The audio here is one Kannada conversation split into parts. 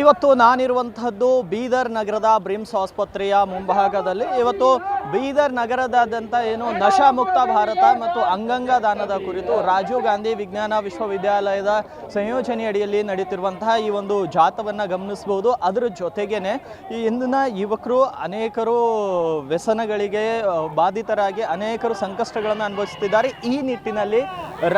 ಇವತ್ತು ನಾನಿರುವಂತಹದ್ದು ಬೀದರ್ ನಗರದ ಬ್ರಿಮ್ಸ್ ಆಸ್ಪತ್ರೆಯ ಮುಂಭಾಗದಲ್ಲಿ. ಇವತ್ತು ಬೀದರ್ ನಗರದಾದ್ಯಂತ ಏನು ನಶಾ ಮುಕ್ತ ಭಾರತ ಮತ್ತು ಅಂಗಾಂಗ ದಾನದ ಕುರಿತು ರಾಜೀವ್ ಗಾಂಧಿ ವಿಜ್ಞಾನ ವಿಶ್ವವಿದ್ಯಾಲಯದ ಸಂಯೋಜನೆಯಡಿಯಲ್ಲಿ ನಡೀತಿರುವಂತಹ ಈ ಒಂದು ಜಾತವನ್ನು ಗಮನಿಸಬಹುದು. ಅದರ ಜೊತೆಗೇನೆ ಈ ಇಂದಿನ ಯುವಕರು ಅನೇಕರು ವ್ಯಸನಗಳಿಗೆ ಬಾಧಿತರಾಗಿ ಅನೇಕರು ಸಂಕಷ್ಟಗಳನ್ನು ಅನುಭವಿಸುತ್ತಿದ್ದಾರೆ. ಈ ನಿಟ್ಟಿನಲ್ಲಿ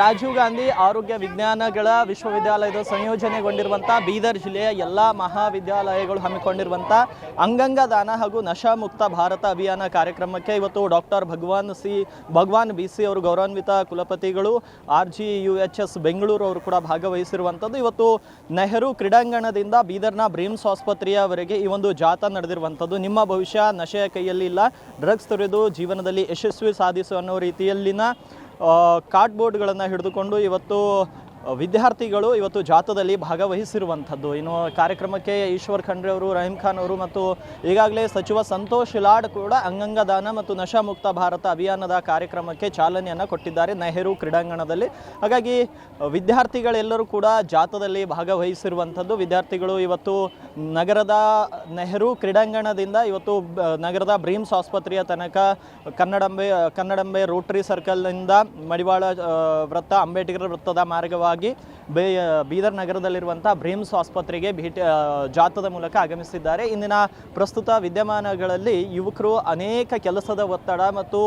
ರಾಜೀವ್ ಗಾಂಧಿ ಆರೋಗ್ಯ ವಿಜ್ಞಾನಗಳ ವಿಶ್ವವಿದ್ಯಾಲಯದ ಸಂಯೋಜನೆಗೊಂಡಿರುವಂಥ ಬೀದರ್ ಜಿಲ್ಲೆಯ ಎಲ್ಲ ಮಹಾವಿದ್ಯಾಲಯಗಳು ಹಮ್ಮಿಕೊಂಡಿರುವಂಥ ಅಂಗಾಂಗ ದಾನ ಹಾಗೂ ನಶಾ ಮುಕ್ತ ಭಾರತ ಅಭಿಯಾನ ಕಾರ್ಯಕ್ರಮಕ್ಕೆ ಇವತ್ತು doctor Bhagwan C, Bhagwan B C ಅವರು ಗೌರವಾನ್ವಿತ ಕುಲಪತಿಗಳು, R G U H S Bengaluru ಅವರು ಕೂಡ ಭಾಗವಹಿಸಿರುವಂಥದ್ದು. ಇವತ್ತು ನೆಹರು ಕ್ರೀಡಾಂಗಣದಿಂದ ಬೀದರ್ನ ಬ್ರೀಮ್ಸ್ ಆಸ್ಪತ್ರೆಯವರೆಗೆ ಈ ಒಂದು ಜಾಥಾ ನಡೆದಿರುವಂಥದ್ದು. ನಿಮ್ಮ ಭವಿಷ್ಯ ನಶೆಯ ಕೈಯಲ್ಲಿ ಇಲ್ಲ. ಡ್ರಗ್ಸ್ ತೊರೆದು ಜೀವನದಲ್ಲಿ ಯಶಸ್ವಿ ಸಾಧಿಸು ಅನ್ನೋ ರೀತಿಯಲ್ಲಿನ ಕಾರ್ಡ್ಬೋರ್ಡ್ಗಳನ್ನು ಹಿಡಿದುಕೊಂಡು ಇವತ್ತು ವಿದ್ಯಾರ್ಥಿಗಳು ಇವತ್ತು ಜಾಥಾದಲ್ಲಿ ಭಾಗವಹಿಸಿರುವಂಥದ್ದು. ಇನ್ನು ಕಾರ್ಯಕ್ರಮಕ್ಕೆ ಈಶ್ವರ್ ಖಂಡ್ರೆ ಅವರು, ರಹೀಂ ಖಾನ್ ಅವರು ಮತ್ತು ಈಗಾಗಲೇ ಸಚಿವ ಸಂತೋಷ್ ಲಾಡ್ ಕೂಡ ಅಂಗಂಗದಾನ ಮತ್ತು ನಶಾ ಮುಕ್ತ ಭಾರತ ಅಭಿಯಾನದ ಕಾರ್ಯಕ್ರಮಕ್ಕೆ ಚಾಲನೆಯನ್ನು ಕೊಟ್ಟಿದ್ದಾರೆ ನೆಹರು ಕ್ರೀಡಾಂಗಣದಲ್ಲಿ. ಹಾಗಾಗಿ ವಿದ್ಯಾರ್ಥಿಗಳೆಲ್ಲರೂ ಕೂಡ ಜಾಥಾದಲ್ಲಿ ಭಾಗವಹಿಸಿರುವಂಥದ್ದು. ವಿದ್ಯಾರ್ಥಿಗಳು ಇವತ್ತು ನಗರದ ನೆಹರು ಕ್ರೀಡಾಂಗಣದಿಂದ ಇವತ್ತು ನಗರದ ಬ್ರೀಮ್ಸ್ ಆಸ್ಪತ್ರೆಯ ತನಕ ಕನ್ನಡಂಬೆ ಕನ್ನಡಂಬೆ ರೋಟರಿ ಸರ್ಕಲ್ನಿಂದ ಮಡಿವಾಳ ವೃತ್ತ, ಅಂಬೇಡ್ಕರ್ ವೃತ್ತದ ಮಾರ್ಗವಾಗಿ ಬೇ ಬೀದರ್ ನಗರದಲ್ಲಿರುವಂತಹ ಬ್ರೀಮ್ಸ್ ಆಸ್ಪತ್ರೆಗೆ ಭೇಟಿ ಜಾಥದ ಮೂಲಕ ಆಗಮಿಸಿದ್ದಾರೆ. ಇಂದಿನ ಪ್ರಸ್ತುತ ವಿದ್ಯಮಾನಗಳಲ್ಲಿ ಯುವಕರು ಅನೇಕ ಕೆಲಸದ ಒತ್ತಡ ಮತ್ತು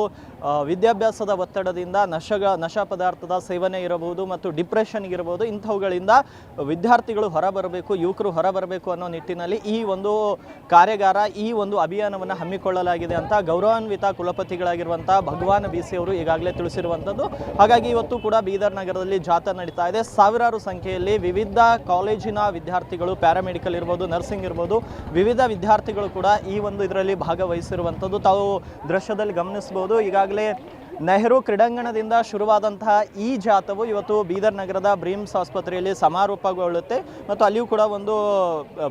ವಿದ್ಯಾಭ್ಯಾಸದ ಒತ್ತಡದಿಂದ ನಶಗ, ನಶಾ ಪದಾರ್ಥದ ಸೇವನೆ ಇರಬಹುದು ಮತ್ತು ಡಿಪ್ರೆಷನ್ ಇರಬಹುದು. ಇಂಥವುಗಳಿಂದ ವಿದ್ಯಾರ್ಥಿಗಳು ಹೊರಬರಬೇಕು, ಯುವಕರು ಹೊರಬರಬೇಕು ಅನ್ನೋ ನಿಟ್ಟಿನಲ್ಲಿ ಈ ಒಂದು ಕಾರ್ಯಾಗಾರ, ಈ ಒಂದು ಅಭಿಯಾನವನ್ನು ಹಮ್ಮಿಕೊಳ್ಳಲಾಗಿದೆ ಅಂತ ಗೌರವಾನ್ವಿತ ಕುಲಪತಿಗಳಾಗಿರುವಂತಹ ಭಗವಾನ್ ಬಿ ಸಿ ಅವರು ಈಗಾಗಲೇ ತಿಳಿಸಿರುವಂಥದ್ದು ಹಾಗಾಗಿ ಇವತ್ತು ಕೂಡ ಬೀದರ್ ನಗರದಲ್ಲಿ ಜಾಥಾ ನಡೀತಾ ಇದೆ. ಸಾವಿರಾರು ಸಂಖ್ಯೆಯಲ್ಲಿ ವಿವಿಧ ಕಾಲೇಜಿನ ವಿದ್ಯಾರ್ಥಿಗಳು, ಪ್ಯಾರಾಮೆಡಿಕಲ್ ಇರ್ಬೋದು, ನರ್ಸಿಂಗ್ ಇರ್ಬೋದು, ವಿವಿಧ ವಿದ್ಯಾರ್ಥಿಗಳು ಕೂಡ ಈ ಒಂದು ಇದರಲ್ಲಿ ಭಾಗವಹಿಸಿರುವಂಥದ್ದು ತಾವು ದೃಶ್ಯದಲ್ಲಿ ಗಮನಿಸ್ಬೋದು. ಈಗಾಗಲೇ ನೆಹರು ಕ್ರೀಡಾಂಗಣದಿಂದ ಶುರುವಾದಂತಹ ಈ ಜಾಥವು ಇವತ್ತು ಬೀದರ್ ನಗರದ ಬ್ರೀಮ್ಸ್ ಆಸ್ಪತ್ರೆಯಲ್ಲಿ ಸಮಾರೋಪಗೊಳ್ಳುತ್ತೆ. ಮತ್ತು ಅಲ್ಲಿಯೂ ಕೂಡ ಒಂದು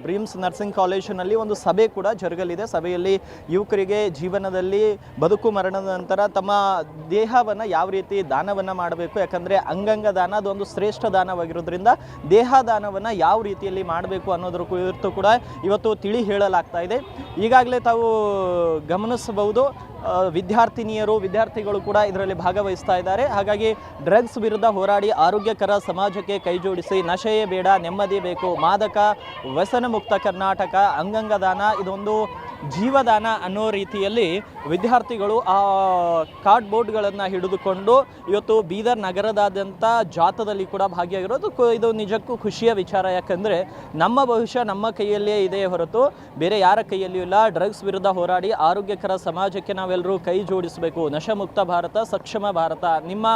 ಬ್ರೀಮ್ಸ್ ನರ್ಸಿಂಗ್ ಕಾಲೇಜಿನಲ್ಲಿ ಒಂದು ಸಭೆ ಕೂಡ ಜರುಗಲಿದೆ. ಸಭೆಯಲ್ಲಿ ಯುವಕರಿಗೆ ಜೀವನದಲ್ಲಿ ಬದುಕು ಮರಣದ ನಂತರ ತಮ್ಮ ದೇಹವನ್ನು ಯಾವ ರೀತಿ ದಾನವನ್ನು ಮಾಡಬೇಕು, ಯಾಕಂದರೆ ಅಂಗಾಂಗ ದಾನ ಅದೊಂದು ಶ್ರೇಷ್ಠ ದಾನವಾಗಿರೋದ್ರಿಂದ ದೇಹ ದಾನವನ್ನು ಯಾವ ರೀತಿಯಲ್ಲಿ ಮಾಡಬೇಕು ಅನ್ನೋದ್ರ ಕುರಿತು ಕೂಡ ಇವತ್ತು ತಿಳಿ ಹೇಳಲಾಗ್ತಾ ಇದೆ. ಈಗಾಗಲೇ ತಾವು ಗಮನಿಸಬಹುದು ವಿದ್ಯಾರ್ಥಿನಿಯರು, ವಿದ್ಯಾರ್ಥಿಗಳು ಕೂಡ ಇದರಲ್ಲಿ ಭಾಗವಹಿಸ್ತಾ ಇದ್ದಾರೆ. ಹಾಗಾಗಿ ಡ್ರಗ್ಸ್ ವಿರುದ್ಧ ಹೋರಾಡಿ ಆರೋಗ್ಯಕರ ಸಮಾಜಕ್ಕೆ ಕೈಜೋಡಿಸಿ ನಶೆಯೇ ಬೇಡ, ನೆಮ್ಮದಿ ಬೇಕು. ಮಾದಕ ವ್ಯಸನ ಮುಕ್ತ ಕರ್ನಾಟಕ, ಅಂಗಂಗದಾನ ಇದೊಂದು ಜೀವದಾನ ಅನ್ನೋ ರೀತಿಯಲ್ಲಿ ವಿದ್ಯಾರ್ಥಿಗಳು ಆ ಕಾರ್ಡ್ ಬೋರ್ಡ್ಗಳನ್ನು ಹಿಡಿದುಕೊಂಡು ಇವತ್ತು ಬೀದರ್ ನಗರದಾದ್ಯಂತ ಜಾಥಾದಲ್ಲಿ ಕೂಡ ಭಾಗಿಯಾಗಿರೋದು ಇದು ನಿಜಕ್ಕೂ ಖುಷಿಯ ವಿಚಾರ. ಯಾಕಂದರೆ ನಮ್ಮ ಭವಿಷ್ಯ ನಮ್ಮ ಕೈಯಲ್ಲೇ ಇದೆ ಹೊರತು ಬೇರೆ ಯಾರ ಕೈಯಲ್ಲಿಯೂ ಇಲ್ಲ. ಡ್ರಗ್ಸ್ ವಿರುದ್ಧ ಹೋರಾಡಿ ಆರೋಗ್ಯಕರ ಸಮಾಜಕ್ಕೆ ನಾವೆಲ್ಲರೂ ಕೈ ಜೋಡಿಸಬೇಕು. ನಶಮುಕ್ತ ಭಾರತ, ಸಕ್ಷಮ ಭಾರತ. ನಿಮ್ಮ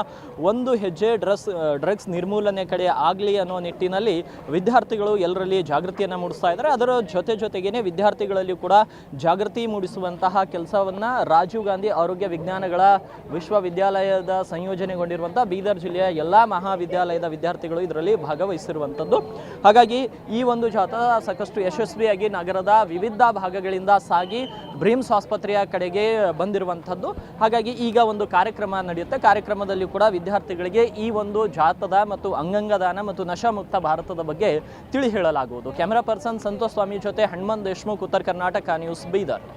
ಒಂದು ಹೆಜ್ಜೆ ಡ್ರಗ್ಸ್ ಡ್ರಗ್ಸ್ ನಿರ್ಮೂಲನೆ ಕಡೆ ಆಗಲಿ ಅನ್ನೋ ನಿಟ್ಟಿನಲ್ಲಿ ವಿದ್ಯಾರ್ಥಿಗಳು ಎಲ್ಲರಲ್ಲಿ ಜಾಗೃತಿಯನ್ನು ಮೂಡಿಸ್ತಾ ಇದ್ದಾರೆ. ಅದರ ಜೊತೆ ಜೊತೆಗೇನೆ ವಿದ್ಯಾರ್ಥಿಗಳಲ್ಲಿ ಕೂಡ ಜಾಗೃತಿ ಮೂಡಿಸುವಂತಹ ಕೆಲಸವನ್ನು ರಾಜೀವ್ ಗಾಂಧಿ ಆರೋಗ್ಯ ವಿಜ್ಞಾನಗಳ ವಿಶ್ವವಿದ್ಯಾಲಯದ ಸಂಯೋಜನೆಗೊಂಡಿರುವಂಥ ಬೀದರ್ ಜಿಲ್ಲೆಯ ಎಲ್ಲ ಮಹಾವಿದ್ಯಾಲಯದ ವಿದ್ಯಾರ್ಥಿಗಳು ಇದರಲ್ಲಿ ಭಾಗವಹಿಸಿರುವಂಥದ್ದು ಹಾಗಾಗಿ ಈ ಒಂದು ಜಾಥಾ ಸಾಕಷ್ಟು ಯಶಸ್ವಿಯಾಗಿ ನಗರದ ವಿವಿಧ ಭಾಗಗಳಿಂದ ಸಾಗಿ ಬ್ರಿಮ್ಸ್ ಆಸ್ಪತ್ರೆಯ ಕಡೆಗೆ ಬಂದಿರುವಂಥದ್ದು ಹಾಗಾಗಿ ಈಗ ಒಂದು ಕಾರ್ಯಕ್ರಮ ನಡೆಯುತ್ತೆ. ಕಾರ್ಯಕ್ರಮದಲ್ಲಿ ಕೂಡ ವಿದ್ಯಾರ್ಥಿಗಳಿಗೆ ಈ ಒಂದು ಜಾಥದ ಮತ್ತು ಅಂಗಂಗದಾನ ಮತ್ತು ನಶಾಮುಕ್ತ ಭಾರತದ ಬಗ್ಗೆ ತಿಳಿ ಹೇಳಲಾಗುವುದು. ಕ್ಯಾಮೆರಾ ಪರ್ಸನ್ ಸಂತೋಷ್ ಸ್ವಾಮಿ ಜೊತೆ ಹನುಮಂತ್ ದೇಶ್ಮುಖ್, ಉತ್ತರ ಕರ್ನಾಟಕ ನ್ಯೂಸ್. ಬೀದರ್